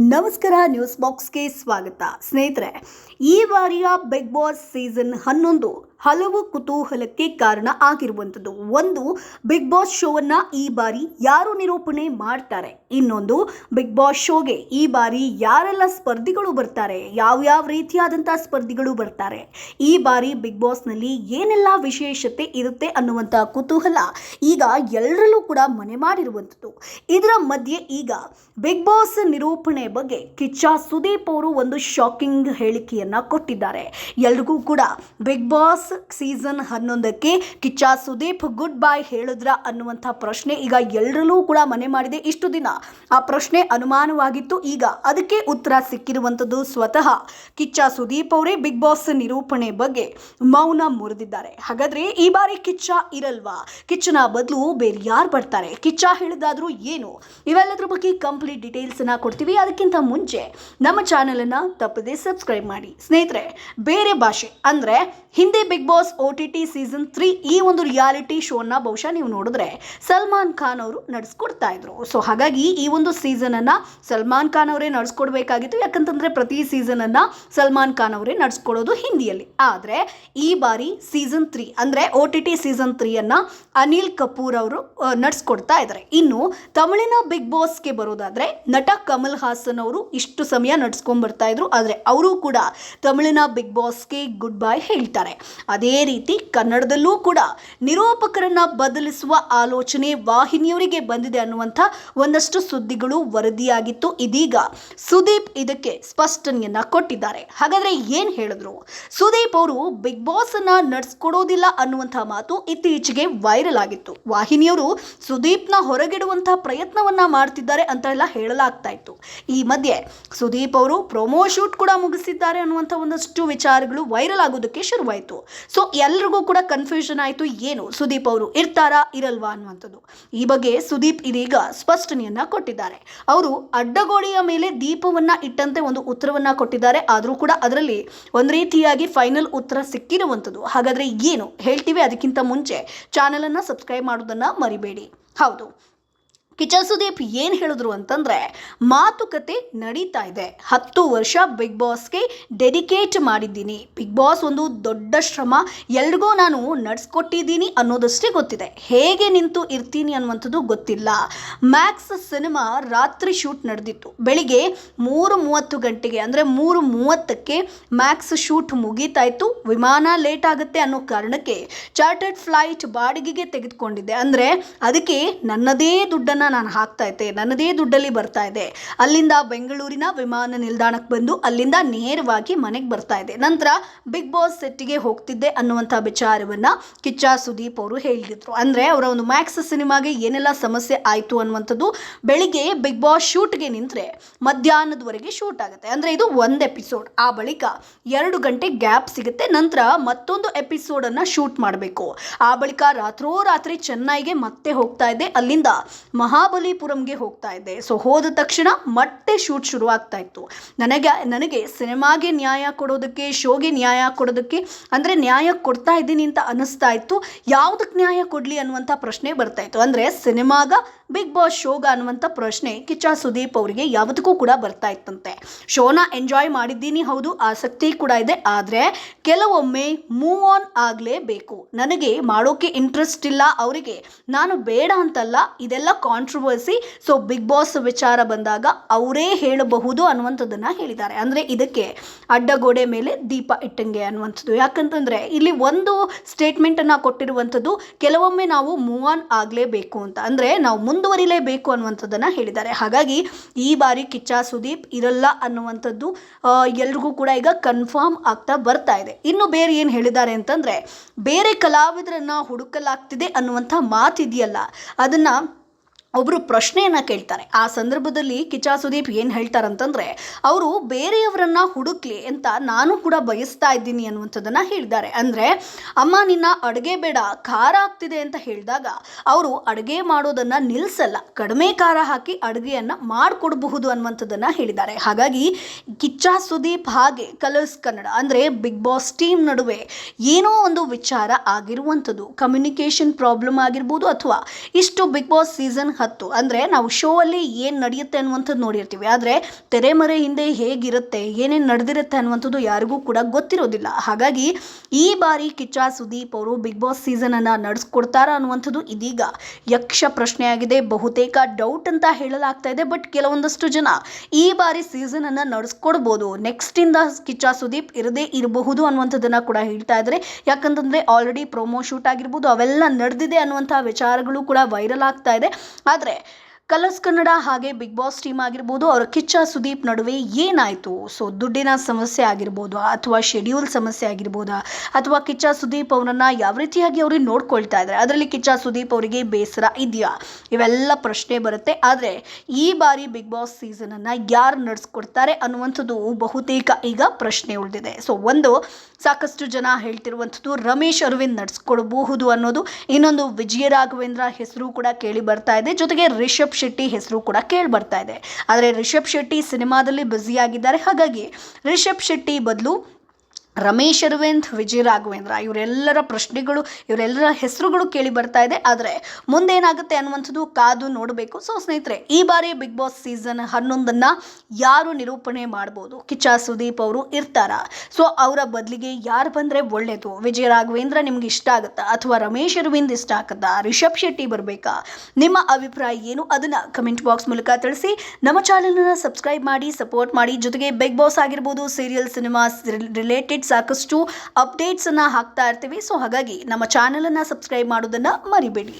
ನಮಸ್ಕಾರ ನ್ಯೂಸ್ ಬಾಕ್ಸ್ಗೆ ಸ್ವಾಗತ. ಸ್ನೇಹಿತರೆ ಈ ಬಾರಿಯ ಬಿಗ್ ಬಾಸ್ ಸೀಸನ್ ಹನ್ನೊಂದು ಹಲವು ಕುತೂಹಲಕ್ಕೆ ಕಾರಣ ಆಗಿರುವಂಥದ್ದು. ಒಂದು ಬಿಗ್ ಬಾಸ್ ಶೋವನ್ನು ಈ ಬಾರಿ ಯಾರು ನಿರೂಪಣೆ ಮಾಡ್ತಾರೆ? ಇನ್ನೊಂದು ಬಿಗ್ ಬಾಸ್ ಶೋಗೆ ಈ ಬಾರಿ ಯಾರೆಲ್ಲ ಸ್ಪರ್ಧಿಗಳು ಬರ್ತಾರೆ? ಯಾವ್ಯಾವ ರೀತಿಯಾದಂಥ ಸ್ಪರ್ಧಿಗಳು ಬರ್ತಾರೆ? ಈ ಬಾರಿ ಬಿಗ್ ಬಾಸ್ನಲ್ಲಿ ಏನೆಲ್ಲ ವಿಶೇಷತೆ ಇರುತ್ತೆ ಅನ್ನುವಂಥ ಕುತೂಹಲ ಈಗ ಎಲ್ಲರಲ್ಲೂ ಕೂಡ ಮನೆ ಮಾಡಿರುವಂಥದ್ದು. ಇದರ ಮಧ್ಯೆ ಈಗ ಬಿಗ್ ಬಾಸ್ ನಿರೂಪಣೆ ಬಗ್ಗೆ ಕಿಚ್ಚ ಸುದೀಪ್ ಅವರು ಒಂದು ಶಾಕಿಂಗ್ ಹೇಳಿಕೆಯನ್ನು ಕೊಟ್ಟಿದ್ದಾರೆ. ಎಲ್ರಿಗೂ ಕೂಡ ಬಿಗ್ ಬಾಸ್ ಸೀಸನ್ ಹನ್ನೊಂದಕ್ಕೆ ಕಿಚ್ಚ ಸುದೀಪ್ ಗುಡ್ ಬೈ ಹೇಳಿದ್ರ ಅನ್ನುವಂಥ ಪ್ರಶ್ನೆ ಈಗ ಎಲ್ಲರಲ್ಲೂ ಕೂಡ ಮನೆ ಮಾಡಿದೆ ಇಷ್ಟು ದಿನ. ಆ ಪ್ರಶ್ನೆ ಅನುಮಾನವಾಗಿತ್ತು ಈಗ ಅದಕ್ಕೆ ಉತ್ತರ ಸಿಕ್ಕಿರುವಂಥದ್ದು ಸ್ವತಃ ಕಿಚ್ಚ ಸುದೀಪ್ ಅವರೇ ಬಿಗ್ ಬಾಸ್ ನಿರೂಪಣೆ ಬಗ್ಗೆ ಮೌನ ಮುರಿದಿದ್ದಾರೆ. ಹಾಗಾದ್ರೆ ಈ ಬಾರಿ ಕಿಚ್ಚ ಇರಲ್ವಾ? ಕಿಚ್ಚನ ಬದಲು ಬೇರೆ ಯಾರು ಬರ್ತಾರೆ? ಕಿಚ್ಚ ಹೇಳಿದಾದ್ರೂ ಏನು? ಇವೆಲ್ಲದ್ರ ಬಗ್ಗೆ ಕಂಪ್ಲೀಟ್ ಡೀಟೇಲ್ಸ್ ಅನ್ನ ಕೊಡ್ತೀವಿ. ಅದಕ್ಕಿಂತ ಮುಂಚೆ ನಮ್ಮ ಚಾನೆಲ್ ಅನ್ನ ತಪ್ಪದೆ ಸಬ್ಸ್ಕ್ರೈಬ್ ಮಾಡಿ. ಸ್ನೇಹಿತರೆ, ಬೇರೆ ಭಾಷೆ ಅಂದ್ರೆ Hindi Boss O T T season three ಈ ಒಂದು ರಿಯಾಲಿಟಿ ಶೋನ ಬಹುಶಃ ನೀವು ನೋಡಿದ್ರೆ ಸಲ್ಮಾನ್ ಖಾನ್ ಅವರು ನಡೆಸ್ಕೊಡ್ತಾ ಇದ್ರು. ಸೊ ಹಾಗಾಗಿ ಈ ಒಂದು ಸೀಸನ್ ಅನ್ನ ಸಲ್ಮಾನ್ ಖಾನ್ ಅವರೇ ನಡೆಸ್ಕೊಡ್ಬೇಕಾಗಿತ್ತು. ಯಾಕಂತಂದ್ರೆ ಪ್ರತಿ ಸೀಸನ್ ಅನ್ನ ಸಲ್ಮಾನ್ ಖಾನ್ ಅವರೇ ನಡೆಸ್ಕೊಡೋದು ಹಿಂದಿಯಲ್ಲಿ. ಆದ್ರೆ ಈ ಬಾರಿ ಸೀಸನ್ ತ್ರೀ ಅಂದ್ರೆ O T T season three ಅನ್ನ ಅನಿಲ್ ಕಪೂರ್ ಅವರು ನಡೆಸ್ಕೊಡ್ತಾ ಇದ್ದಾರೆ ಇನ್ನು ತಮಿಳಿನ ಬಿಗ್ ಬಾಸ್ಗೆ ಬರೋದಾದ್ರೆ ನಟ ಕಮಲ್ ಹಾಸನ್ ಅವರು ಇಷ್ಟು ಸಮಯ ನಡ್ಸ್ಕೊಂಡ್ ಬರ್ತಾ ಇದ್ರು. ಆದ್ರೆ ಅವರು ಕೂಡ ತಮಿಳಿನ ಬಿಗ್ ಬಾಸ್ಗೆ ಗುಡ್ ಬೈ ಹೇಳ್ತಾರೆ. ಅದೇ ರೀತಿ ಕನ್ನಡದಲ್ಲೂ ಕೂಡ ನಿರೂಪಕರನ್ನ ಬದಲಿಸುವ ಆಲೋಚನೆ ವಾಹಿನಿಯವರಿಗೆ ಬಂದಿದೆ ಅನ್ನುವಂಥ ಒಂದಷ್ಟು ಸುದ್ದಿಗಳು ವರದಿಯಾಗಿತ್ತು. ಇದೀಗ ಸುದೀಪ್ ಇದಕ್ಕೆ ಸ್ಪಷ್ಟನೆಯನ್ನ ಕೊಟ್ಟಿದ್ದಾರೆ. ಹಾಗಾದ್ರೆ ಏನು ಹೇಳಿದ್ರು? ಸುದೀಪ್ ಅವರು ಬಿಗ್ ಬಾಸ್ ಅನ್ನ ನಡ್ಸ್ಕೊಡೋದಿಲ್ಲ ಅನ್ನುವಂಥ ಮಾತು ಇತ್ತೀಚೆಗೆ ವೈರಲ್ ಆಗಿತ್ತು. ವಾಹಿನಿಯವರು ಸುದೀಪ್ನ ಹೊರಗಿಡುವಂತಹ ಪ್ರಯತ್ನವನ್ನ ಮಾಡ್ತಿದ್ದಾರೆ ಅಂತ ಎಲ್ಲ ಹೇಳಲಾಗ್ತಾ ಇತ್ತು. ಈ ಮಧ್ಯೆ ಸುದೀಪ್ ಅವರು ಪ್ರೊಮೋ ಶೂಟ್ ಕೂಡ ಮುಗಿಸಿದ್ದಾರೆ ಅನ್ನುವಂಥ ಒಂದಷ್ಟು ವಿಚಾರಗಳು ವೈರಲ್ ಆಗೋದಕ್ಕೆ ಶುರುವಾಯಿತು. ಸೊ ಎಲ್ರಿಗೂ ಕೂಡ ಕನ್ಫ್ಯೂಷನ್ ಆಯಿತು, ಏನು ಸುದೀಪ್ ಅವರು ಇರ್ತಾರಾ, ಇರಲ್ವಾ ಅನ್ನುವಂಥದ್ದು. ಈ ಬಗ್ಗೆ ಸುದೀಪ್ ಇದೀಗ ಸ್ಪಷ್ಟನೆಯನ್ನ ಕೊಟ್ಟಿದ್ದಾರೆ. ಅವರು ಅಡ್ಡಗೋಡೆಯ ಮೇಲೆ ದೀಪವನ್ನ ಇಟ್ಟಂತೆ ಒಂದು ಉತ್ತರವನ್ನ ಕೊಟ್ಟಿದ್ದಾರೆ. ಆದರೂ ಕೂಡ ಅದರಲ್ಲಿ ಒಂದು ರೀತಿಯಾಗಿ ಫೈನಲ್ ಉತ್ತರ ಸಿಕ್ಕಿರುವಂಥದ್ದು. ಹಾಗಾದ್ರೆ ಏನು ಹೇಳ್ತೀವಿ ಅದಕ್ಕಿಂತ ಮುಂಚೆ ಚಾನಲನ್ನು ಸಬ್ಸ್ಕ್ರೈಬ್ ಮಾಡೋದನ್ನ ಮರಿಬೇಡಿ. ಹೌದು. ಕಿಚ್ಚ ಸುದೀಪ್ ಏನು ಹೇಳಿದ್ರು ಅಂತಂದ್ರೆ, ಮಾತುಕತೆ ನಡೀತಾ ಇದೆ. ಹತ್ತು ವರ್ಷ ಬಿಗ್ ಬಾಸ್ಗೆ ಡೆಡಿಕೇಟ್ ಮಾಡಿದ್ದೀನಿ. ಬಿಗ್ ಬಾಸ್ ಒಂದು ದೊಡ್ಡ ಶ್ರಮ. ಎಲ್ರಿಗೂ ನಾನು ನಡೆಸ್ಕೊಟ್ಟಿದ್ದೀನಿ ಅನ್ನೋದಷ್ಟೇ ಗೊತ್ತಿದೆ. ಹೇಗೆ ನಿಂತು ಇರ್ತೀನಿ ಅನ್ನುವಂಥದ್ದು ಗೊತ್ತಿಲ್ಲ. ಮ್ಯಾಕ್ಸ್ ಸಿನಿಮಾ ರಾತ್ರಿ ಶೂಟ್ ನಡೆದಿತ್ತು. ಬೆಳಿಗ್ಗೆ ಮೂರು ಮೂವತ್ತು ಗಂಟೆಗೆ, ಅಂದರೆ ಮೂರು ಮೂವತ್ತಕ್ಕೆ ಮ್ಯಾಕ್ಸ್ ಶೂಟ್ ಮುಗೀತಾಯ್ತು ವಿಮಾನ ಲೇಟ್ ಆಗುತ್ತೆ ಅನ್ನೋ ಕಾರಣಕ್ಕೆ ಚಾರ್ಟರ್ಡ್ ಫ್ಲೈಟ್ ಬಾಡಿಗೆಗೆ ತೆಗೆದುಕೊಂಡಿದ್ದೆ. ಅಂದರೆ, ಅದಕ್ಕೆ ನನ್ನದೇ ದುಡ್ಡನ್ನು ನಾನು ಹಾಕ್ತಾ ಇದ್ದೆ. ನನ್ನದೇ ದುಡ್ಡಲ್ಲಿ ಬರ್ತಾ ಇದೆ. ಅಲ್ಲಿಂದ ಬೆಂಗಳೂರಿನ ವಿಮಾನ ನಿಲ್ದಾಣಕ್ಕೆ ಬಂದು ಅಲ್ಲಿಂದ ನೇರವಾಗಿ ಮನೆಗೆ ಬರ್ತಾ ಇದೆ ನಂತರ ಬಿಗ್ ಬಾಸ್ ಸೆಟ್ಟಿಗೆ ಹೋಗ್ತಿದ್ದೆ ಅನ್ನುವಂಥ ವಿಚಾರವನ್ನ ಕಿಚ್ಚ ಸುದೀಪ್ ಅವರು ಹೇಳಿದ್ರು. ಅಂದರೆ ಅವರ ಒಂದು ಮ್ಯಾಕ್ಸ್ ಸಿನಿಮಾಗೆ ಏನೆಲ್ಲ ಸಮಸ್ಯೆ ಆಯಿತು ಅನ್ನುವಂಥದ್ದು ಬೆಳಿಗ್ಗೆ ಬಿಗ್ ಬಾಸ್ ಶೂಟ್ಗೆ ನಿಂತರೆ ಮಧ್ಯಾಹ್ನದವರೆಗೆ ಶೂಟ್ ಆಗುತ್ತೆ. ಅಂದರೆ ಇದು ಒಂದು ಎಪಿಸೋಡ್. ಆ ಬಳಿಕ ಎರಡು ಗಂಟೆ ಗ್ಯಾಪ್ ಸಿಗುತ್ತೆ. ನಂತರ ಮತ್ತೊಂದು ಎಪಿಸೋಡನ್ನು ಶೂಟ್ ಮಾಡಬೇಕು. ಆ ಬಳಿಕ ರಾತ್ರೋರಾತ್ರಿ ಚೆನ್ನೈಗೆ ಮತ್ತೆ ಹೋಗ್ತಾ ಇದೆ ಅಲ್ಲಿಂದ ಮಹಾಬಲಿಪುರಂಗೆ ಹೋಗ್ತಾ ಇದ್ದೆ. ಸೊ ಹೋದ ತಕ್ಷಣ ಮತ್ತೆ ಶೂಟ್ ಶುರು ಆಗ್ತಾ ಇತ್ತು. ನನಗೆ ನನಗೆ ಸಿನಿಮಾಗೆ ನ್ಯಾಯ ಕೊಡೋದಕ್ಕೆ, ಶೋಗೆ ನ್ಯಾಯ ಕೊಡೋದಕ್ಕೆ, ಅಂದರೆ ನ್ಯಾಯ ಕೊಡ್ತಾ ಇದ್ದೀನಿ ಅಂತ ಅನ್ನಿಸ್ತಾ ಇತ್ತು. ಯಾವುದಕ್ಕೆ ನ್ಯಾಯ ಕೊಡಲಿ ಅನ್ನುವಂಥ ಪ್ರಶ್ನೆ ಬರ್ತಾ ಇತ್ತು. ಅಂದರೆ ಸಿನಿಮಾಗ ಬಿಗ್ ಬಾಸ್ ಶೋಗ ಅನ್ನುವಂಥ ಪ್ರಶ್ನೆ ಕಿಚ್ಚ ಸುದೀಪ್ ಅವರಿಗೆ ಯಾವುದಕ್ಕೂ ಕೂಡ ಬರ್ತಾ ಇತ್ತಂತೆ. ಶೋನ ಎಂಜಾಯ್ ಮಾಡಿದ್ದೀನಿ, ಹೌದು, ಆಸಕ್ತಿ ಕೂಡ ಇದೆ. ಆದರೆ ಕೆಲವೊಮ್ಮೆ ಮೂವ್ ಆನ್ ಆಗಲೇಬೇಕು. ನನಗೆ ಮಾಡೋಕ್ಕೆ ಇಂಟ್ರೆಸ್ಟ್ ಇಲ್ಲ, ಅವರಿಗೆ ನಾನು ಬೇಡ ಅಂತಲ್ಲ, ಇದೆಲ್ಲ ಕಾಂಟ್ರವರ್ಸಿ ಸೊ ಬಿಗ್ ಬಾಸ್ ವಿಚಾರ ಬಂದಾಗ ಅವರೇ ಹೇಳಬಹುದು ಅನ್ನುವಂಥದ್ದನ್ನು ಹೇಳಿದ್ದಾರೆ. ಅಂದರೆ ಇದಕ್ಕೆ ಅಡ್ಡಗೋಡೆ ಮೇಲೆ ದೀಪ ಇಟ್ಟಂಗೆ ಅನ್ನುವಂಥದ್ದು. ಯಾಕಂತಂದರೆ ಇಲ್ಲಿ ಒಂದು ಸ್ಟೇಟ್ಮೆಂಟನ್ನು ಕೊಟ್ಟಿರುವಂಥದ್ದು, ಕೆಲವೊಮ್ಮೆ ನಾವು ಮೂವ್ ಆನ್ ಆಗಲೇಬೇಕು ಅಂತ. ಅಂದರೆ ನಾವು ಮುಂದುವರಿಲೇಬೇಕು ಅನ್ನುವಂಥದ್ದನ್ನು ಹೇಳಿದ್ದಾರೆ. ಹಾಗಾಗಿ ಈ ಬಾರಿ ಕಿಚ್ಚ ಸುದೀಪ್ ಇರಲ್ಲ ಅನ್ನುವಂಥದ್ದು ಎಲ್ರಿಗೂ ಕೂಡ ಈಗ ಕನ್ಫರ್ಮ್ ಆಗ್ತಾ ಬರ್ತಾ ಇದೆ. ಇನ್ನು ಬೇರೆ ಏನು ಹೇಳಿದ್ದಾರೆ ಅಂತಂದರೆ, ಬೇರೆ ಕಲಾವಿದರನ್ನ ಹುಡುಕಲಾಗ್ತಿದೆ ಅನ್ನುವಂಥ ಮಾತಿದೆಯಲ್ಲ. ಅದನ್ನು ಒಬ್ಬರು ಪ್ರಶ್ನೆಯನ್ನು ಕೇಳ್ತಾರೆ. ಆ ಸಂದರ್ಭದಲ್ಲಿ ಕಿಚಾ ಸುದೀಪ್ ಏನು ಹೇಳ್ತಾರಂತಂದರೆ, ಅವರು ಬೇರೆಯವರನ್ನ ಹುಡುಕ್ಲಿ ಅಂತ ನಾನು ಕೂಡ ಬಯಸ್ತಾ ಇದ್ದೀನಿ ಅನ್ನುವಂಥದ್ದನ್ನು ಹೇಳಿದ್ದಾರೆ ಅಂದರೆ, ಅಮ್ಮ, ನಿನ್ನ ಅಡುಗೆ ಬೇಡ, ಖಾರ ಆಗ್ತಿದೆ ಅಂತ ಹೇಳಿದಾಗ ಅವರು ಅಡುಗೆ ಮಾಡೋದನ್ನು ನಿಲ್ಲಿಸಲ್ಲ ಕಡಿಮೆ ಖಾರ ಹಾಕಿ ಅಡುಗೆಯನ್ನು ಮಾಡಿಕೊಡಬಹುದು ಅನ್ನುವಂಥದ್ದನ್ನು ಹೇಳಿದ್ದಾರೆ. ಹಾಗಾಗಿ ಕಿಚ್ಚಾ ಸುದೀಪ್ ಹಾಗೆ ಕಲರ್ಸ್ ಕನ್ನಡ, ಅಂದರೆ ಬಿಗ್ ಬಾಸ್ ಟೀಮ್ ನಡುವೆ ಏನೋ ಒಂದು ವಿಚಾರ ಆಗಿರುವಂಥದ್ದು. ಕಮ್ಯುನಿಕೇಷನ್ ಪ್ರಾಬ್ಲಮ್ ಆಗಿರ್ಬೋದು ಅಥವಾ ಇಷ್ಟು ಬಿಗ್ ಬಾಸ್ ಸೀಸನ್ ಹತ್ತು. ಅಂದರೆ ನಾವು ಶೋ ಅಲ್ಲಿ ಏನು ನಡೆಯುತ್ತೆ ಅನ್ನುವಂಥದ್ದು ನೋಡಿರ್ತೀವಿ. ಆದರೆ ತೆರೆಮರೆ ಹಿಂದೆ ಹೇಗಿರುತ್ತೆ, ಏನೇನು ನಡೆದಿರುತ್ತೆ ಅನ್ನುವಂಥದ್ದು ಯಾರಿಗೂ ಕೂಡ ಗೊತ್ತಿರೋದಿಲ್ಲ. ಹಾಗಾಗಿ ಈ ಬಾರಿ ಕಿಚ್ಚ ಸುದೀಪ್ ಅವರು ಬಿಗ್ ಬಾಸ್ ಸೀಸನನ್ನು ನಡೆಸ್ಕೊಡ್ತಾರ ಅನ್ನುವಂಥದ್ದು ಇದೀಗ ಯಕ್ಷ ಪ್ರಶ್ನೆಯಾಗಿದೆ. ಬಹುತೇಕ ಡೌಟ್ ಅಂತ ಹೇಳಲಾಗ್ತಾ ಇದೆ ಬಟ್ ಕೆಲವೊಂದಷ್ಟು ಜನ ಈ ಬಾರಿ ಸೀಸನನ್ನು ನಡೆಸ್ಕೊಡ್ಬೋದು. ನೆಕ್ಸ್ಟಿಂದ ಕಿಚ್ಚ ಸುದೀಪ್ ಇರದೇ ಇರಬಹುದು ಅನ್ನುವಂಥದ್ದನ್ನು ಕೂಡ ಹೇಳ್ತಾ ಇದ್ದಾರೆ ಯಾಕಂತಂದರೆ ಆಲ್ರೆಡಿ ಪ್ರೊಮೋ ಶೂಟ್ ಆಗಿರ್ಬೋದು, ಅವೆಲ್ಲ ನಡೆದಿದೆ ಅನ್ನುವಂಥ ವಿಚಾರಗಳು ಕೂಡ ವೈರಲ್ ಆಗ್ತಾ ಇದೆ. ಆದರೆ ಕಲರ್ಸ್ ಕನ್ನಡ ಹಾಗೆ ಬಿಗ್ ಬಾಸ್ ಟೀಮ್ ಆಗಿರ್ಬೋದು ಅವರ ಕಿಚ್ಚ ಸುದೀಪ್ ನಡುವೆ ಏನಾಯಿತು? ಸೊ ದುಡ್ಡಿನ ಸಮಸ್ಯೆ ಆಗಿರ್ಬೋದು? ಅಥವಾ ಶೆಡ್ಯೂಲ್ ಸಮಸ್ಯೆ ಆಗಿರ್ಬೋದಾ? ಅಥವಾ ಕಿಚ್ಚ ಸುದೀಪ್ ಅವರನ್ನು ಯಾವ ರೀತಿಯಾಗಿ ಅವ್ರಿಗೆ ನೋಡ್ಕೊಳ್ತಾ ಇದ್ದಾರೆ? ಅದರಲ್ಲಿ ಕಿಚ್ಚ ಸುದೀಪ್ ಅವರಿಗೆ ಬೇಸರ ಇದೆಯಾ? ಇವೆಲ್ಲ ಪ್ರಶ್ನೆ ಬರುತ್ತೆ. ಆದರೆ ಈ ಬಾರಿ ಬಿಗ್ ಬಾಸ್ ಸೀಸನನ್ನು ಯಾರು ನಡೆಸ್ಕೊಡ್ತಾರೆ ಅನ್ನುವಂಥದ್ದು ಬಹುತೇಕ ಈಗ ಪ್ರಶ್ನೆ ಉಳಿದಿದೆ. ಸೊ ಒಂದು ಸಾಕಷ್ಟು ಜನ ಹೇಳ್ತಿರುವಂಥದ್ದು ರಮೇಶ್ ಅರವಿಂದ್ ನಡೆಸ್ಕೊಡ್ಬಹುದು ಅನ್ನೋದು. ಇನ್ನೊಂದು ವಿಜಯ ರಾಘವೇಂದ್ರ ಹೆಸರು ಕೂಡ ಕೇಳಿ ಬರ್ತಾ ಇದೆ. ಜೊತೆಗೆ ರಿಷಬ್ ಶೆಟ್ಟಿ ಹೆಸರು ಕೂಡ ಕೇಳಿ ಬರ್ತಾ ಇದೆ. ಆದರೆ ರಿಷಬ್ ಶೆಟ್ಟಿ ಸಿನಿಮಾದಲ್ಲಿ ಬ್ಯುಸಿಯಾಗಿದ್ದಾರೆ. ಹಾಗಾಗಿ ರಿಷಬ್ ಶೆಟ್ಟಿ ಬದಲು ರಮೇಶ್ ಅರವಿಂದ್, ವಿಜಯ ರಾಘವೇಂದ್ರ, ಇವರೆಲ್ಲರ ಪ್ರಶ್ನೆಗಳು, ಇವರೆಲ್ಲರ ಹೆಸರುಗಳು ಕೇಳಿ ಬರ್ತಾ ಇದೆ. ಆದರೆ ಮುಂದೇನಾಗುತ್ತೆ ಅನ್ನುವಂಥದ್ದು ಕಾದು ನೋಡಬೇಕು. ಸೊ ಸ್ನೇಹಿತರೆ, ಈ ಬಾರಿ ಬಿಗ್ ಬಾಸ್ ಸೀಸನ್ ಹನ್ನೊಂದನ್ನು ಯಾರು ನಿರೂಪಣೆ ಮಾಡ್ಬೋದು? ಕಿಚ್ಚ ಸುದೀಪ್ ಅವರು ಇರ್ತಾರ? ಸೊ ಅವರ ಬದಲಿಗೆ ಯಾರು ಬಂದರೆ ಒಳ್ಳೆಯದು ವಿಜಯ ರಾಘವೇಂದ್ರ ನಿಮ್ಗೆ ಇಷ್ಟ ಆಗುತ್ತಾ? ಅಥವಾ ರಮೇಶ್ ಅರವಿಂದ್ ಇಷ್ಟ ಆಗುತ್ತಾ? ರಿಷಬ್ ಶೆಟ್ಟಿ ಬರಬೇಕಾ? ನಿಮ್ಮ ಅಭಿಪ್ರಾಯ ಏನು? ಅದನ್ನು ಕಮೆಂಟ್ ಬಾಕ್ಸ್ ಮೂಲಕ ತಿಳಿಸಿ. ನಮ್ಮ ಚಾನಲನ್ನು ಸಬ್ಸ್ಕ್ರೈಬ್ ಮಾಡಿ ಸಪೋರ್ಟ್ ಮಾಡಿ. ಜೊತೆಗೆ ಬಿಗ್ ಬಾಸ್ ಆಗಿರ್ಬೋದು ಸೀರಿಯಲ್ ಸಿನಿಮಾ ರಿಲೇಟೆಡ್ ಸಾಕಷ್ಟು ಅಪ್ಡೇಟ್ಸನ್ನು ಹಾಕ್ತಾ ಇರ್ತೀವಿ. ಸೊ ಹಾಗಾಗಿ ನಮ್ಮ ಚಾನಲನ್ನು ಸಬ್ಸ್ಕ್ರೈಬ್ ಮಾಡೋದನ್ನು ಮರಿಬೇಡಿ.